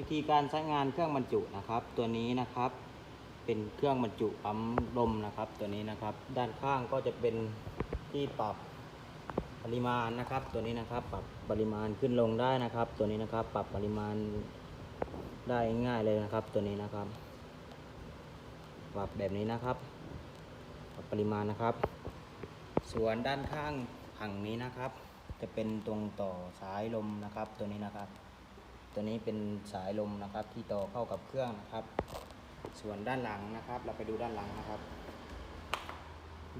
วิธีการใช้งานเครื่องบรรจุนะครับ ตัวนี้นะครับเป็นเครื่องบรรจุปั๊มลมนะครับ ตัวนี้นะครับ ด้านข้างก็จะเป็นที่ปรับปริมาณนะครับ ตัวนี้นะครับปรับปริมาณขึ้นลงได้นะครับ ตัวนี้นะครับปรับปริมาณได้ง่ายเลยนะครับ ตัวนี้นะครับ ปรับแบบนี้นะครับ ปรับปริมาณนะครับ ส่วนด้านข้างผังนี้นะครับ จะเป็นตรงต่อสายลมนะครับ ตัวนี้นะครับ ตัวนี้เป็นสายลมนะครับที่ต่อเข้ากับเครื่องนะครับ ส่วนด้านหลังนะครับ เราไปดูด้านหลังนะครับ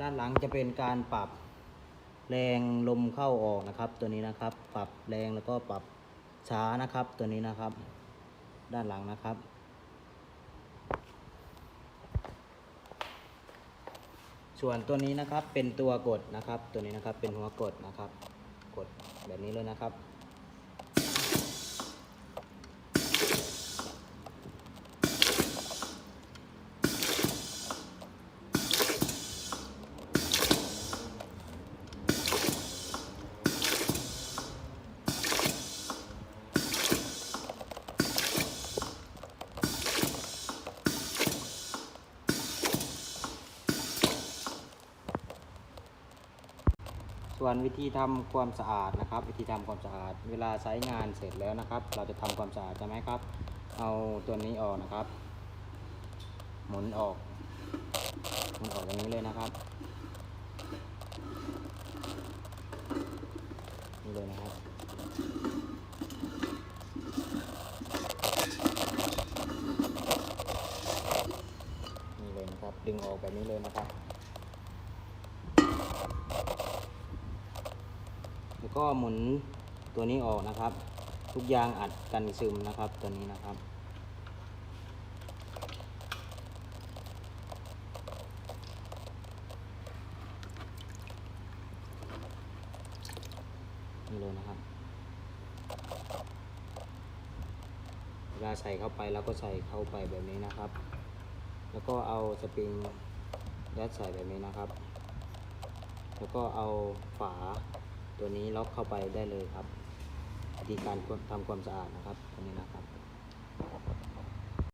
ด้านหลังจะเป็นการปรับแรงลมเข้าออกนะครับ ตัวนี้นะครับ ปรับแรงแล้วก็ปรับช้านะครับ ตัวนี้นะครับ ด้านหลังนะครับส่วนตัวนี้นะครับเป็นตัวกดนะครับ ตัวนี้นะครับเป็นหัวกดนะครับ กดแบบนี้เลยนะครับ ส่วนวิธีทำความสะอาดนะครับ วิธีทำความสะอาด เวลาใช้งานเสร็จแล้วนะครับ เราจะทำความสะอาดใช่ไหมครับ เอาตัวนี้ออกนะครับ หมุนออกหมุนออกอย่างนี้เลยนะครับนี่เลยนะครับนี่เลยนะครับดึงออกแบบนี้เลยนะครับ แล้วก็หมุนตัวนี้ออกนะครับ ทุกยางอัดกันซึมนะครับตัวนี้นะครับ นี่เลยนะครับ เวลาใส่เข้าไปแล้วก็ใส่เข้าไปแบบนี้นะครับ แล้วก็เอาสปริงยัดใส่แบบนี้นะครับ แล้วก็เอาฝา ตัวนี้ล็อกเข้าไปได้เลยครับวิธีการทำความสะอาดนะครับตัวนี้นะครับ